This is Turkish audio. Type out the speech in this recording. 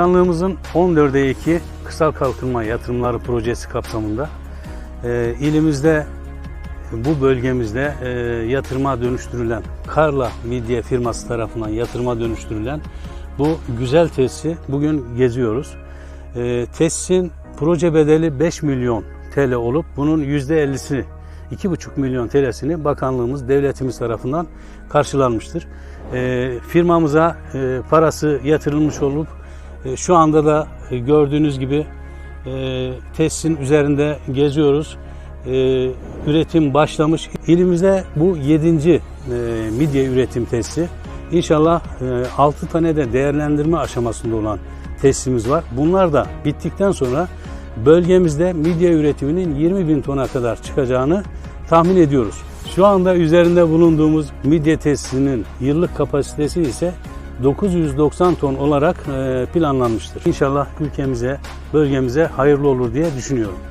Bakanlığımızın 14'e 2 kırsal kalkınma yatırımları projesi kapsamında e, ilimizde bu bölgemizde e, yatırıma dönüştürülen Karla Midye firması tarafından yatırıma dönüştürülen bu güzel tesisi bugün geziyoruz. E, tesisin proje bedeli 5 milyon TL olup bunun %50'sini 2,5 milyon TL'sini bakanlığımız, devletimiz tarafından karşılanmıştır. E, firmamıza e, parası yatırılmış olup şu anda da e, gördüğünüz gibi e, tesisin üzerinde geziyoruz. E, üretim başlamış. İlimizde bu 7. E, midye üretim tesisi. İnşallah e, 6 tane de değerlendirme aşamasında olan tesisimiz var. Bunlar da bittikten sonra bölgemizde midye üretiminin 20 bin tona kadar çıkacağını tahmin ediyoruz. Şu anda üzerinde bulunduğumuz midye tesisinin yıllık kapasitesi ise 990 ton olarak e, planlanmıştır. İnşallah ülkemize, bölgemize hayırlı olur diye düşünüyorum.